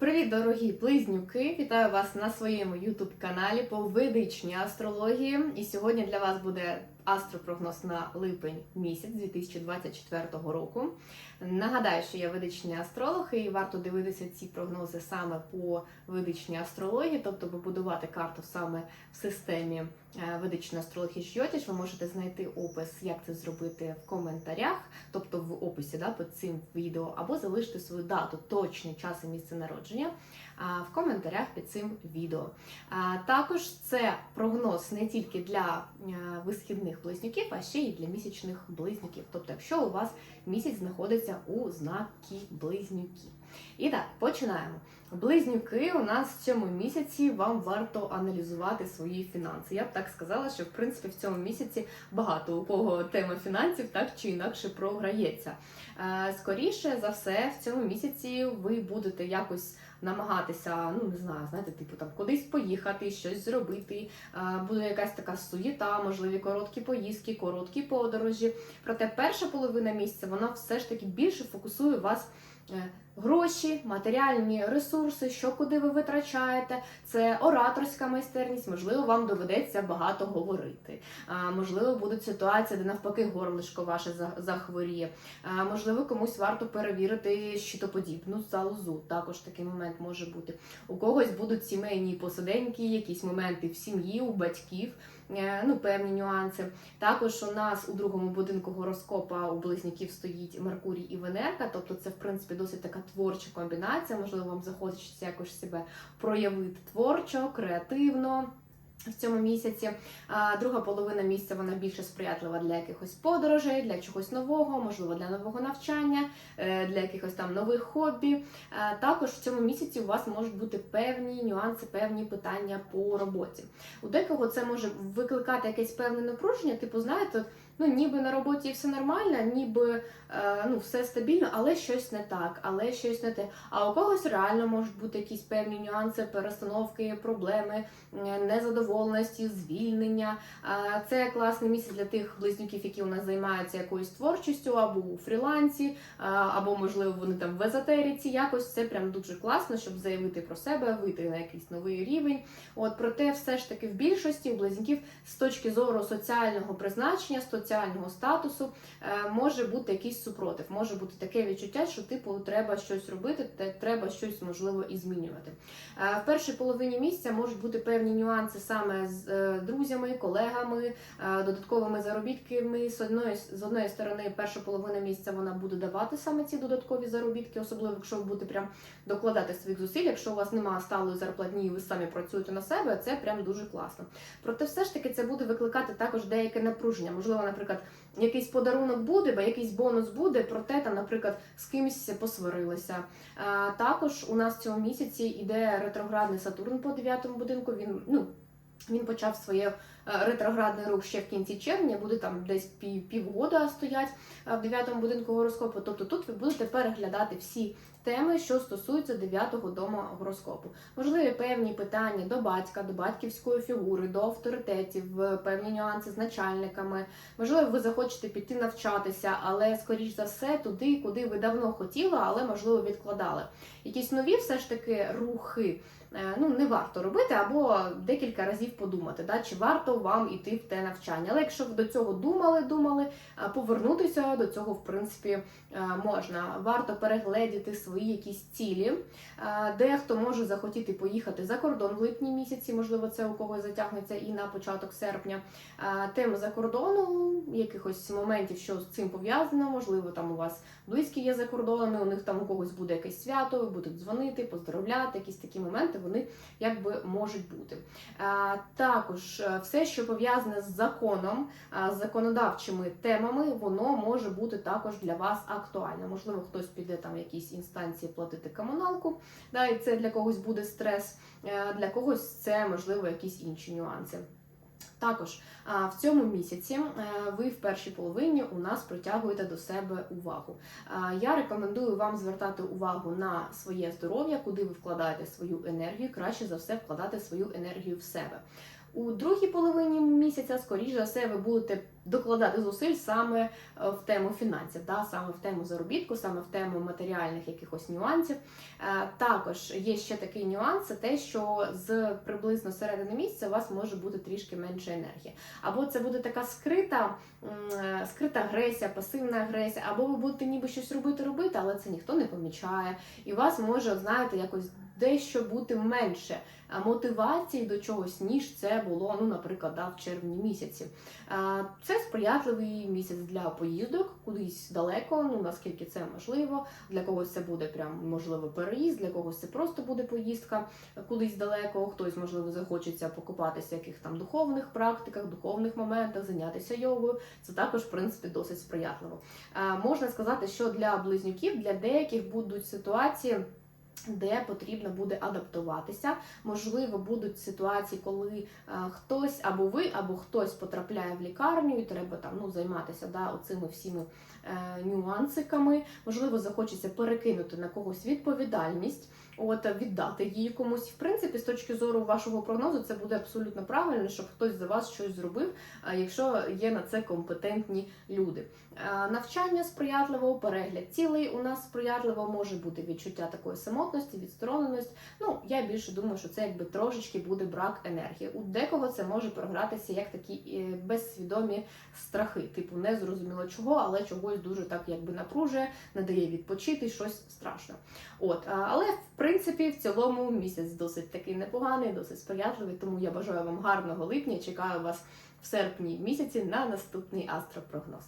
Привіт, дорогі близнюки! Вітаю вас на своєму youtube каналі по ведичній астрології. І сьогодні для вас буде астропрогноз на липень місяць 2024 року. Нагадаю, що я ведичний астролог, і варто дивитися ці прогнози саме по ведичній астрології, тобто побудувати карту саме в системі е, ведичної астрології Жйотіш. Ви можете знайти опис, як це зробити в коментарях, тобто в описі да, під цим відео, або залишити свою дату, точний час і місце народження в коментарях під цим відео. Також це прогноз не тільки для е, висхідних близнюків, а ще й для місячних близнюків. Тобто, якщо у вас місяць знаходиться у знакі близнюки. І так, починаємо. Близнюки у нас в цьому місяці вам варто аналізувати свої фінанси. Я б так сказала, що в принципі в цьому місяці багато у кого тема фінансів так чи інакше програється. Е, Скоріше за все, в цьому місяці ви будете якось намагатися, ну не знаю, знаєте, типу там кудись поїхати, щось зробити. Е, Буде якась така суєта, можливі короткі поїздки, короткі подорожі. Проте перша половина місяця вона все ж таки більше фокусує вас. Гроші, матеріальні ресурси, що куди ви витрачаєте, це ораторська майстерність. Можливо, вам доведеться багато говорити. А, можливо, будуть ситуації, де навпаки горлишко ваше захворіє. А, можливо, комусь варто перевірити щитоподібну залозу. Також такий момент може бути. У когось будуть сімейні посиденьки, якісь моменти в сім'ї, у батьків. е, Ну, певні нюанси. Також у нас у другому будинку гороскопа у близнюків стоїть Меркурій і Венерка, тобто це в принципі досить така творча комбінація. Можливо, вам захочеться якось себе проявити творчо, креативно. В цьому місяці а друга половина місяця вона більше сприятлива для якихось подорожей, для чогось нового, можливо, для нового навчання, е, для якихось там нових хобі. Е, Також в цьому місяці у вас можуть бути певні нюанси, певні питання по роботі. У декого це може викликати якесь певне напруження, типу, знаєте, ну ніби на роботі все нормально, ніби е, ну все стабільно, але щось не так, але щось не те. А у когось реально можуть бути якісь певні нюанси, перестановки, проблеми, незадоволеності, звільнення. Це класний місяць для тих близнюків, які у нас займаються якоюсь творчістю або у фрілансі, або можливо вони там в езотериці. Якось це прям дуже класно, щоб заявити про себе, вийти на якийсь новий рівень. От проте, все ж таки, в більшості у близнюків з точки зору соціального призначення, соціального статусу е, може бути якийсь супротив, може бути таке відчуття, що типу треба щось робити, треба щось можливо і змінювати. Е, В першій половині місяця можуть бути певні нюанси саме з е, друзями, колегами, додатковими заробітками. З одної з одної сторони, перша половина місяця вона буде давати саме ці додаткові заробітки, особливо якщо ви будете прям докладати своїх зусиль. Якщо у вас немає сталої зарплатні, і ви самі працюєте на себе, це прям дуже класно. Проте, все ж таки, це буде викликати також деяке напруження. Можливо, наприклад, якийсь подарунок буде, бо якийсь бонус буде, проте там, наприклад, з кимось посварилися. А, також у нас в цьому місяці іде ретроградний Сатурн по дев'ятому будинку. Він ну. Він почав своє е, ретроградний рух ще в кінці червня, буде там десь пів, півгода стоять в дев'ятому будинку гороскопу. Тобто тут ви будете переглядати всі теми, що стосуються дев'ятого дому гороскопу. Можливі певні питання до батька, до батьківської фігури, до авторитетів, е, певні нюанси з начальниками. Можливо, ви захочете піти навчатися, але скоріш за все туди, куди ви давно хотіли, але можливо відкладали. Якісь нові все ж таки рухи. е, Ну, не варто робити, або декілька разів подумати, да, чи варто вам іти в те навчання. Але якщо ви до цього думали, думали, повернутися до цього, в принципі, е, можна. Варто перегледіти свої якісь цілі. Е, Дехто може захотіти поїхати за кордон в липні місяці, можливо, це у когось затягнеться і на початок серпня. Е, Тема за кордону, якихось моментів, що з цим пов'язано, можливо, там у вас близькі є за кордонами, у них там у когось буде якесь свято, ви будуть дзвонити, поздоровляти, якісь такі моменти вони якби можуть бути. Е, Також все, що пов'язане з законом, з законодавчими темами, воно може бути також для вас актуально. Можливо, хтось піде там в якісь інстанції платити комуналку, да, і це для когось буде стрес, е, для когось це можливо якісь інші нюанси. Також в цьому місяці е, ви в першій половині у нас притягуєте до себе увагу. Я рекомендую вам звертати увагу на своє здоров'я, куди ви вкладаєте свою енергію. Краще за все вкладати свою енергію в себе. У другій половині місяця, скоріш за все, ви будете докладати зусиль саме е, в тему фінансів, да, саме в тему заробітку, саме в тему матеріальних якихось нюансів. Е, Також є ще такий нюанс, це те, що з приблизно середини місяця у вас може бути трішки менше енергії. Або це буде така скрита, е, скрита агресія, пасивна агресія, або ви будете ніби щось робити, робити, але це ніхто не помічає. І у вас може, знаєте, якось дещо бути менше мотивації до чогось, ніж це було, ну, наприклад, да, в червні місяці. Це сприятливий місяць для поїздок кудись далеко, ну наскільки це можливо. Для когось це буде прям можливо переїзд, для когось це просто буде поїздка кудись далеко. Хтось, можливо, захочеться покупатися в яких там духовних практиках, духовних моментах, зайнятися йогою. Це також, в принципі, досить сприятливо. А, Можна сказати, що для близнюків, для деяких будуть ситуації. Де потрібно буде адаптуватися, можливо, будуть ситуації, коли е, хтось або ви, або хтось потрапляє в лікарню, і треба там ну займатися да, оцими всіми е, нюансиками. Можливо, захочеться перекинути на когось відповідальність, от віддати її комусь. В принципі, з точки зору вашого прогнозу, це буде абсолютно правильно, щоб хтось за вас щось зробив, якщо є на це компетентні люди. Е, Навчання сприятливо, перегляд цілей у нас сприятливо, може бути відчуття такої самотності, відстороненості. Ну, я більше думаю, що це якби трошечки буде брак енергії. У декого це може програтися як такі е, безсвідомі страхи, типу не зрозуміло чого, але чогось дуже так якби напружує, не дає відпочити, щось страшно. От, але в принципі в цілому місяць досить такий непоганий, досить сприятливий. Тому я бажаю вам гарного липня. Чекаю вас в серпні місяці на наступний астропрогноз.